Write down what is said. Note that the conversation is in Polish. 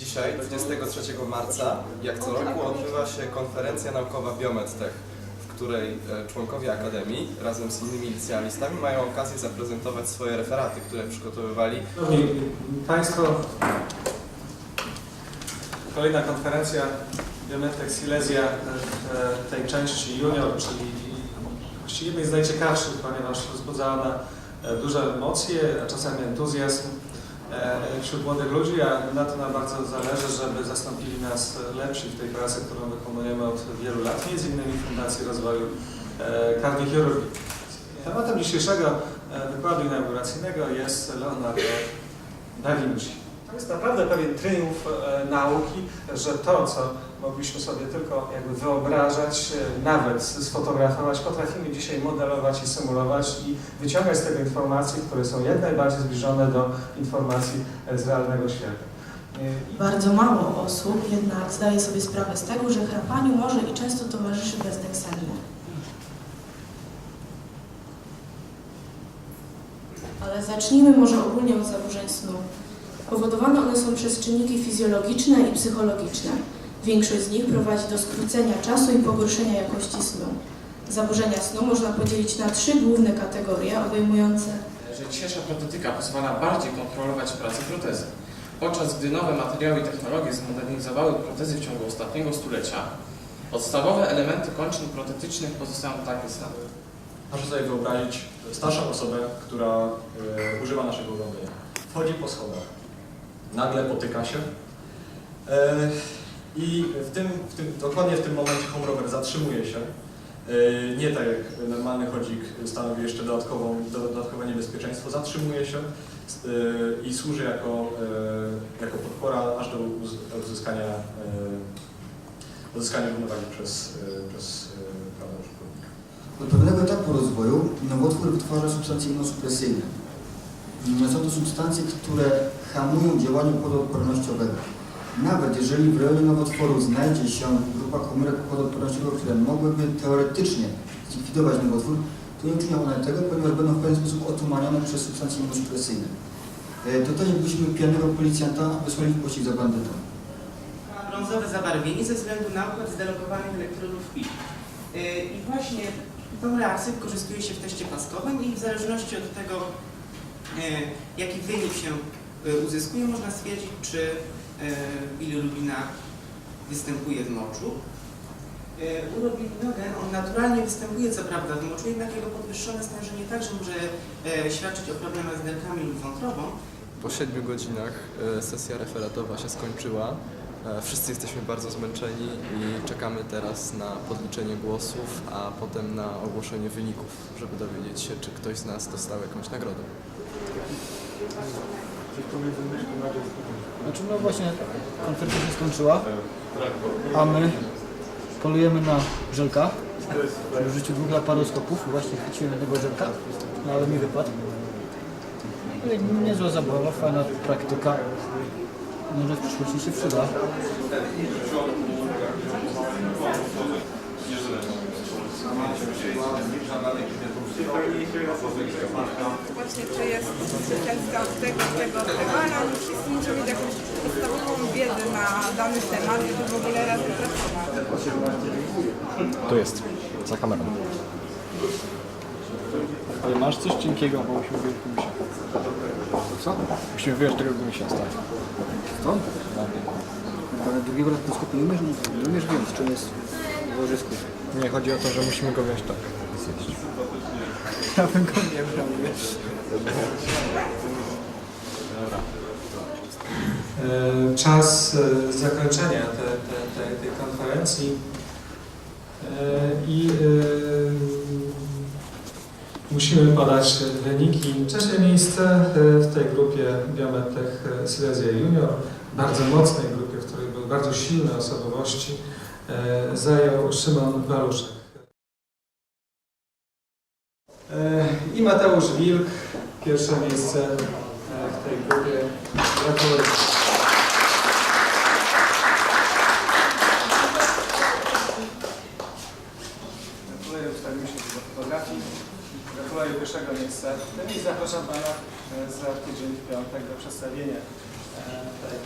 Dzisiaj, 23 marca, jak co roku, odbywa się konferencja naukowa Biomedtech, w której e, członkowie Akademii razem z innymi licealistami mają okazję zaprezentować swoje referaty, które przygotowywali. Szanowni Państwo, kolejna konferencja Biometrek Silesia w tej części junior, czyli właściwie z najciekawszych, ponieważ wzbudzała ona e, duże emocje, a czasami entuzjazm. e, wśród młodych ludzi, a na to nam bardzo zależy, żeby zastąpili nas lepsi w tej pracy, którą wykonujemy od wielu lat, między innymi Fundacji Rozwoju e, Kardiochirurgii. Tematem dzisiejszego e, wykładu inauguracyjnego jest Leonardo da Vinci. To jest naprawdę pewien triumf e, nauki, że to, co mogliśmy sobie tylko jakby wyobrażać, e, nawet sfotografować, potrafimy dzisiaj modelować i symulować i wyciągać z tego informacje, które są jak najbardziej zbliżone do informacji e, z realnego świata. Bardzo mało osób jednak zdaje sobie sprawę z tego, że chrapaniu może i często towarzyszy bezdeksalina. Ale zacznijmy może ogólnie od zaburzeń snu. Powodowane one są przez czynniki fizjologiczne i psychologiczne. Większość z nich prowadzi do skrócenia czasu i pogorszenia jakości snu. Zaburzenia snu można podzielić na trzy główne kategorie obejmujące że dzisiejsza prototyka pozwala bardziej kontrolować pracę protezy. Podczas gdy nowe materiały i technologie zmodernizowały protezy w ciągu ostatniego stulecia, podstawowe elementy kończyn protetycznych pozostają takie same. Proszę sobie wyobrazić starszą osobę, która e, używa naszego urządzenia. Wchodzi po schodach, nagle potyka się e, i w tym, w tym, dokładnie w tym momencie home rower zatrzymuje się. E, nie tak jak normalny chodzik stanowi jeszcze dodatkową, dodatkowe niebezpieczeństwo, zatrzymuje się e, i służy jako, jako podpora aż do uz- uzyskania, uzyskania równowagi przez, przez prawego użytkownika. Do pewnego etapu rozwoju nowotwór wytwarza substancje immunosupresyjne. Są to substancje, które hamują działanie układu odpornościowego. Nawet jeżeli w rejonie nowotworu znajdzie się grupa komórek układu odpornościowego, które mogłyby teoretycznie zlikwidować nowotwór, to nie uczynią one tego, ponieważ będą w pewien sposób otumanione przez substancje immunosupresyjne. E, Tutaj jakbyśmy pijanego policjanta wysłali w pościg za bandytą. ma brązowe zabarwienie ze względu na układ zdelegowanych elektrodów pi. Yy, I właśnie tą reakcję wykorzystuje się w teście paskowym i w zależności od tego, jaki wynik się yy, uzyskuje, można stwierdzić, czy bilirubina występuje w moczu. Urobilinogen, on naturalnie występuje co prawda w moczu, jednak jego podwyższone stężenie także może świadczyć o problemach z nerkami lub wątrobą, Po 7 godzinach e, sesja referatowa się skończyła. E, Wszyscy jesteśmy bardzo zmęczeni i czekamy teraz na podliczenie głosów, a potem na ogłoszenie wyników, żeby dowiedzieć się, czy ktoś z nas dostał jakąś nagrodę. Znaczy no właśnie konferencja się skończyła, a my polujemy na żelka. W życiu dwóch laparoskopów właśnie chwyciłem jednego żelka, no ale mi wypadł. No Niezła zabawa, fajna praktyka. Może w przyszłości się przyda. właśnie czy jest zwycięzca od tego, tego, tego, ale oni wszyscy muszą mieć jakąś podstawową wiedzę na dany temat, żeby w ogóle razem pracować. Tu jest, za kamerą. Ale masz coś cienkiego, bo musimy wyjąć gumisia. Co? Musimy wyjąć tego gumisia, stary. Co? Ale drugiego laparoskopu nie umiesz, nie umiesz więc, czy on jest w łożysku. Nie, chodzi o to, że musimy go wziąć tak. Zjeść. Ja bym go nie brał, wiesz. E, czas e, zakończenia te, te, te, tej konferencji E, i musimy podać wyniki. Trzecie miejsce e, w tej grupie Biometech Silesia Junior, bardzo mocnej grupie, w której były bardzo silne osobowości, e, zajął Szymon Waluszek. E, I Mateusz Wilk, pierwsze miejsce e, w tej grupie. Gratuluję. Ustawimy się do fotografii. Gratuluję pierwszego miejsca. I zapraszam Pana e, za tydzień w piątek do przedstawienia e, tej.